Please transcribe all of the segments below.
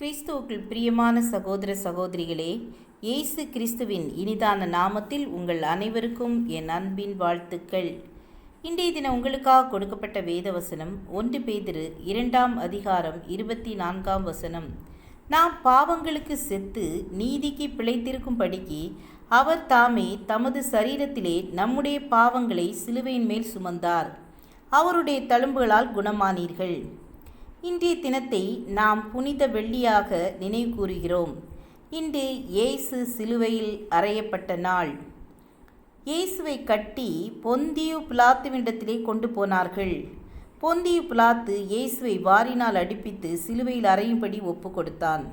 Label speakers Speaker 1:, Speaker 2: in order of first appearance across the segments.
Speaker 1: கிறிஸ்துவுக்குள் பிரியமான சகோதர சகோதரிகளே இயேசு கிறிஸ்துவின் இனிதான நாமத்தில் உங்கள் அனைவருக்கும் என் அன்பின் வாழ்த்துக்கள். இன்றைய தினம் உங்களுக்காக கொடுக்கப்பட்ட வேத வசனம் ஒன்று பேதிரு இரண்டாம் அதிகாரம் இருபத்தி நான்காம் வசனம். நாம் பாவங்களுக்கு செத்து நீதிக்கு பிழைத்திருக்கும் படிக்கு அவர் தாமே தமது சரீரத்திலே நம்முடைய பாவங்களை சிலுவையின் மேல் சுமந்தார். அவருடைய தழும்புகளால் குணமானீர்கள். இன்றைய தினத்தை நாம் புனித வெள்ளியாக நினைவு கூறுகிறோம் இன்று இயேசு சிலுவையில் அறையப்பட்ட நாள். இயேசுவை கட்டி பொந்தியு பிலாத்துவிடத்திலே கொண்டு போனார்கள். பொந்தியு பிலாத்து இயேசுவை வாரினால் அடிப்பித்து சிலுவையில் அறையும்படி ஒப்பு கொடுத்தான்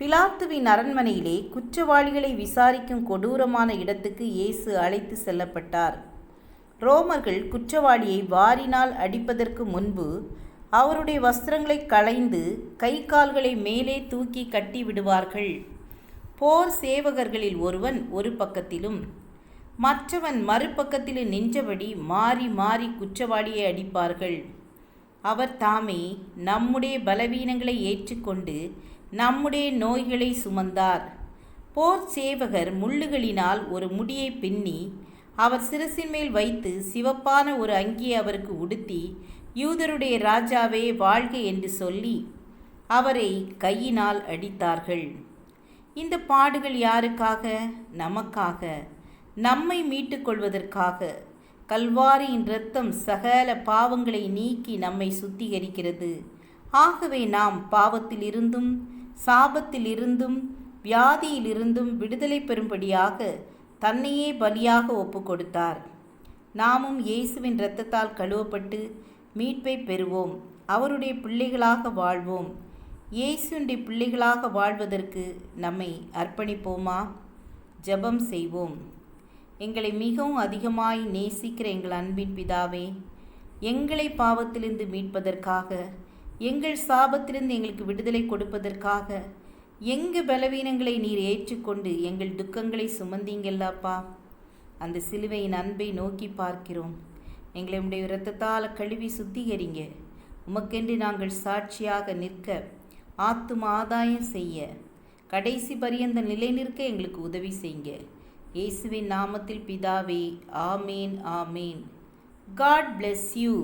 Speaker 1: பிலாத்துவின் அரண்மனையிலே குற்றவாளிகளை விசாரிக்கும் கொடூரமான இடத்துக்கு இயேசு அழைத்து செல்லப்பட்டார். ரோமர்கள் குற்றவாளியை வாரினால் அடிப்பதற்கு முன்பு அவருடைய வஸ்திரங்களை களைந்து கை கால்களை மேலே தூக்கி கட்டி விடுவார்கள். போர் சேவகர்களில் ஒருவன் ஒரு பக்கத்திலும் மற்றவன் மறுபக்கத்திலும் நின்றபடி மாறி மாறி குற்றவாளியை அடிப்பார்கள். அவர் தாமே நம்முடைய பலவீனங்களை ஏற்றுக்கொண்டு நம்முடைய நோய்களை சுமந்தார். போர் சேவகர் முள்ளுகளினால் ஒரு முடியை பின்னி அவர் சிரசின் மேல் வைத்து சிவப்பான ஒரு அங்கியை அவருக்கு உடுத்தி யூதருடைய ராஜாவே வாழ்க என்று சொல்லி அவரை கையினால் அடித்தார்கள். இந்த பாடுகள் யாருக்காக? நமக்காக. நம்மை மீட்டுக்கொள்வதற்காக. கல்வாரியின் இரத்தம் சகல பாவங்களை நீக்கி நம்மை சுத்திகரிக்கிறது. ஆகவே நாம் பாவத்திலிருந்தும் சாபத்திலிருந்தும் வியாதியிலிருந்தும் விடுதலை பெறும்படியாக தன்னையே பலியாக ஒப்பு கொடுத்தார் நாமும் இயேசுவின் இரத்தத்தால் கழுவப்பட்டு மீட்பை பெறுவோம். அவருடைய பிள்ளைகளாக வாழ்வோம். இயேசுடைய பிள்ளைகளாக வாழ்வதற்கு நம்மை அர்ப்பணிப்போமா? ஜெபம் செய்வோம். எங்களை மிகவும் அதிகமாய் நேசிக்கிற எங்கள் அன்பின் பிதாவே எங்களை பாவத்திலிருந்து மீட்பதற்காக எங்கள் சாபத்திலிருந்து எங்களுக்கு விடுதலை கொடுப்பதற்காக எங்கள் பலவீனங்களை நீர் ஏற்றுக்கொண்டு எங்கள் துக்கங்களை சுமந்தீங்கல்லப்பா அந்த சிலுவையின் அன்பை நோக்கி பார்க்கிறோம். எங்களை உடைய இரத்தத்தால் கழுவி சுத்திகரிங்க. உமக்கென்று நாங்கள் சாட்சியாக நிற்க ஆத்தும ஆதாயம் செய்ய கடைசி பரியந்த நிலை நிற்க எங்களுக்கு உதவி செய்யுங்க இயேசுவின் நாமத்தில் பிதாவே ஆமேன் ஆமேன். God bless you